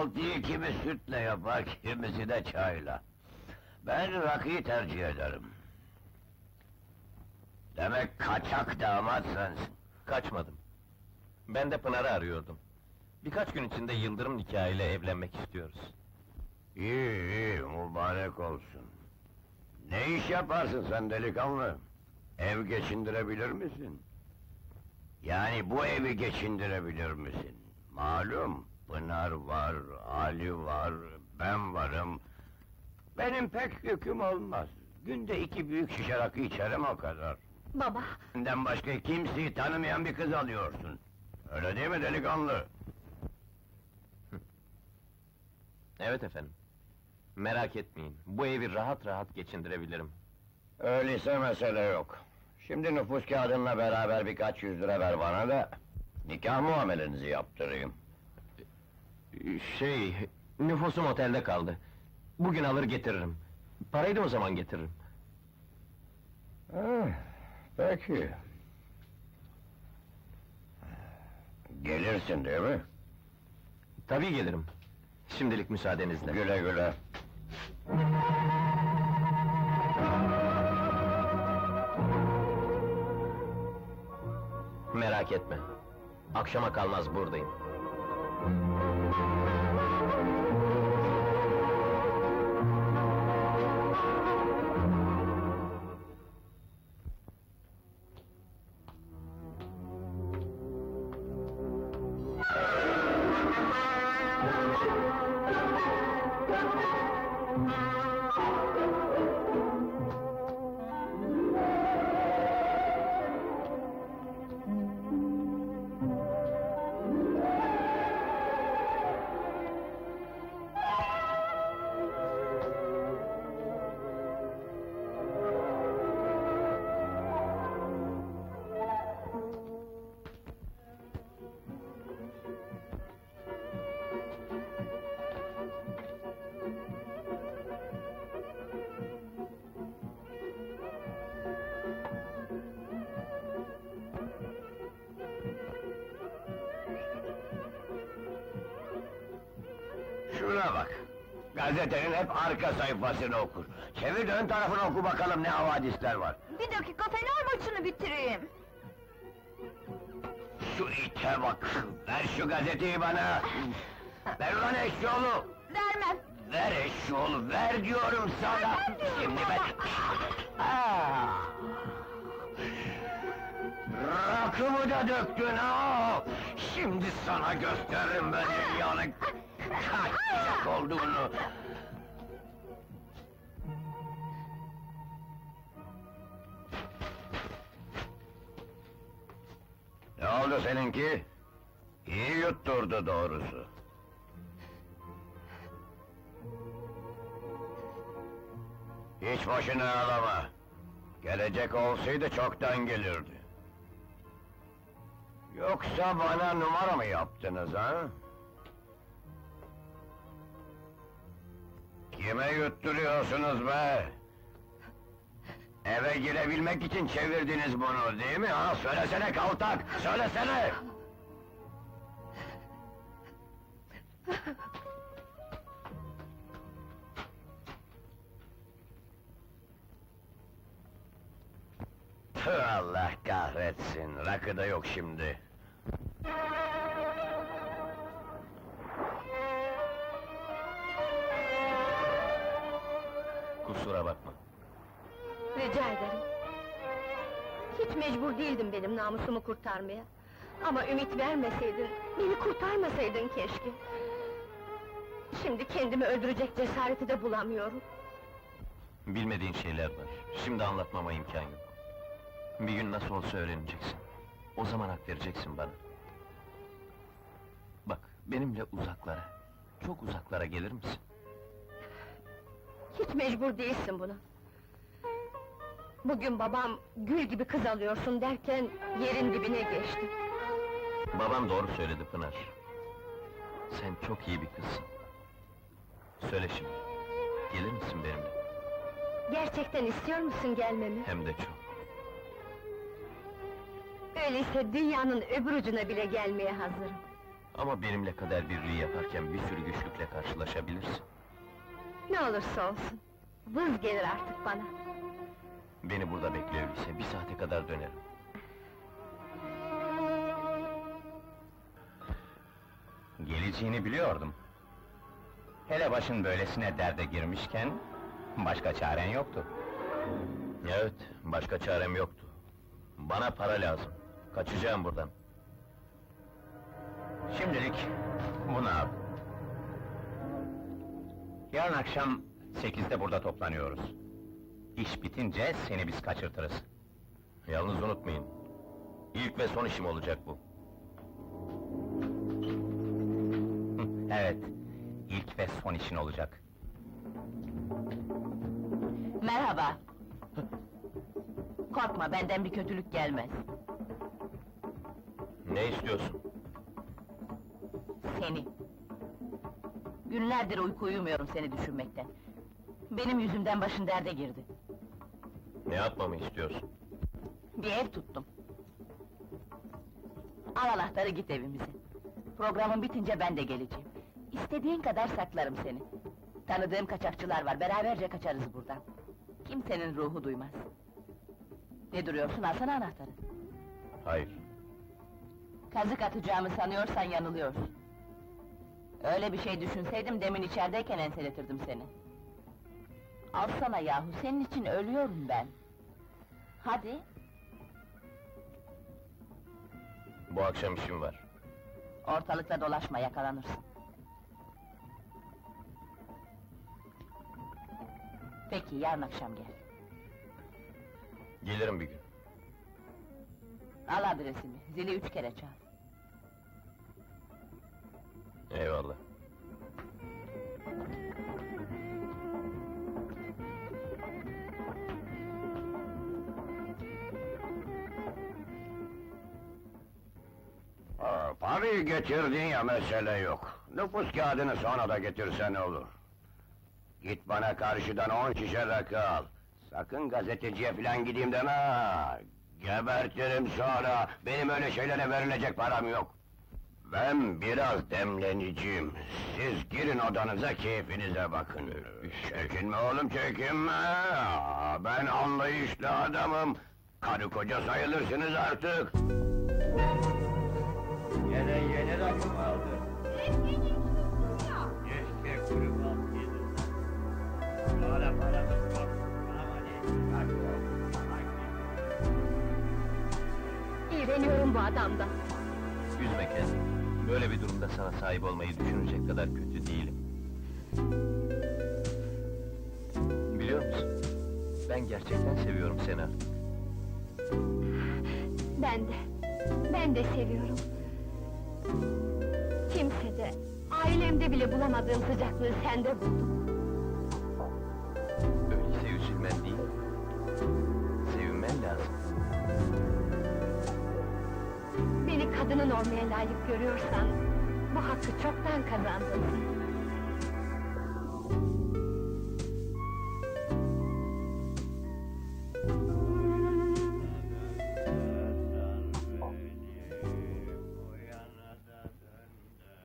kahvaltıyı kimi sütle yapar, kimisi de çayla. Ben rakıyı tercih ederim. Demek kaçak damat sensin. Kaçmadım. Ben de Pınar'ı arıyordum. Birkaç gün içinde Yıldırım nikahıyla evlenmek istiyoruz. İyi iyi, mübarek olsun. Ne iş yaparsın sen delikanlı? Ev geçindirebilir misin? Yani bu evi geçindirebilir misin? Malum, Pınar var, Ali var, ben varım. Benim pek yüküm olmaz. Günde iki büyük şişe rakı içerim o kadar. Baba, Senden başka kimseyi tanımayan bir kız alıyorsun. Öyle değil mi delikanlı? Evet efendim. Merak etmeyin, bu evi rahat rahat geçindirebilirim. Öyleyse mesele yok. Şimdi nüfus kağıdınla beraber birkaç yüz lira ver bana da... ...nikah muamelenizi yaptırayım. Şey, nüfusum otelde kaldı. Bugün alır getiririm. Parayı da o zaman getiririm. Ha, peki. Gelirsin değil mi? Tabii gelirim. Şimdilik müsaadenizle. Güle güle. Merak etme. Akşama kalmaz buradayım. thank you Şuna bak. Gazetenin hep arka sayfasını okur. Çevir de ön tarafını oku bakalım ne havadisler var. bir dakika Fener maçını bitireyim. Şu ite bak! Ver şu gazeteyi bana! Ver ulan eşyoğlu! Vermem. Ver eşyoğlu, ver diyorum sana! Vermem diyorum Şimdi ben... Rakımı da döktün ha! Şimdi sana gösteririm ben dünyanın olduğunu! Ne oldu seninki? İyi yutturdu doğrusu. Hiç başını ağlama. Gelecek olsaydı çoktan gelirdi. Yoksa bana numara mı yaptınız ha? Kime yutturuyorsunuz be? Eve girebilmek için çevirdiniz bunu değil mi ha? Söylesene kaltak, söylesene! Allah kahretsin, rakı da yok şimdi. Kusura bakma. Rica ederim. Hiç mecbur değildim benim namusumu kurtarmaya. Ama ümit vermeseydin, beni kurtarmasaydın keşke. Şimdi kendimi öldürecek cesareti de bulamıyorum. Bilmediğin şeyler var. Şimdi anlatmama imkan yok. Bir gün nasıl olsa öğreneceksin. O zaman hak vereceksin bana. Bak, benimle uzaklara, çok uzaklara gelir misin? Hiç mecbur değilsin buna. Bugün babam gül gibi kız alıyorsun derken yerin dibine geçti. Babam doğru söyledi Pınar. Sen çok iyi bir kızsın. Söyle şimdi, gelir misin benimle? Gerçekten istiyor musun gelmemi? Hem de çok. Öyleyse dünyanın öbür ucuna bile gelmeye hazırım. Ama benimle kader birliği yaparken bir sürü güçlükle karşılaşabilirsin. Ne olursa olsun. Vız gelir artık bana. Beni burada bekle öyleyse, bir saate kadar dönerim. Geleceğini biliyordum. Hele başın böylesine derde girmişken, başka çaren yoktu. Evet, başka çarem yoktu. Bana para lazım. Kaçacağım buradan. Şimdilik bunu al. Yarın akşam sekizde burada toplanıyoruz. İş bitince seni biz kaçırtırız. Yalnız unutmayın. İlk ve son işim olacak bu. Evet, ilk ve son işin olacak. Merhaba. Korkma, benden bir kötülük gelmez. Ne istiyorsun? Seni. Günlerdir uyku uyumuyorum seni düşünmekten. Benim yüzümden başın derde girdi. Ne yapmamı istiyorsun? Bir ev tuttum. Al anahtarı git evimize. Programın bitince ben de geleceğim. İstediğin kadar saklarım seni. Tanıdığım kaçakçılar var, beraberce kaçarız buradan. Kimsenin ruhu duymaz. Ne duruyorsun, alsana anahtarı. Hayır. Kazık atacağımı sanıyorsan yanılıyorsun. Öyle bir şey düşünseydim demin içerideyken enseletirdim seni. Alsana yahu, senin için ölüyorum ben. Hadi, Bu akşam işim var. ortalıkta dolaşma, yakalanırsın. Peki, yarın akşam gel. Gelirim bir gün. Al adresimi, zili üç kere çal. Eyvallah. Parayı getirdin ya mesele yok. Nüfus kağıdını sonra da getirsen olur. Git bana karşıdan on şişe rakı al. Sakın gazeteciye falan gideyim deme ha! Gebertirim sonra, benim öyle şeylere verilecek param yok. Ben biraz demleneceğim. Siz girin odanıza, keyfinize bakın. Çekinme oğlum, çekinme! Ben anlayışlı adamım. Karı koca sayılırsınız artık. Yine yeni rakı aldı. Keşke kuru yedin. Para paramız yok. Ama ne? Bak o, İğreniyorum bu adamdan. Üzme kendini. Böyle bir durumda sana sahip olmayı düşünecek kadar kötü değilim. Biliyor musun? Ben gerçekten seviyorum seni artık. Ben de. Ben de seviyorum. Kimsede, ailemde bile bulamadığım sıcaklığı sende buldum. Kadının olmaya layık görüyorsan... ...bu hakkı çoktan kazandın.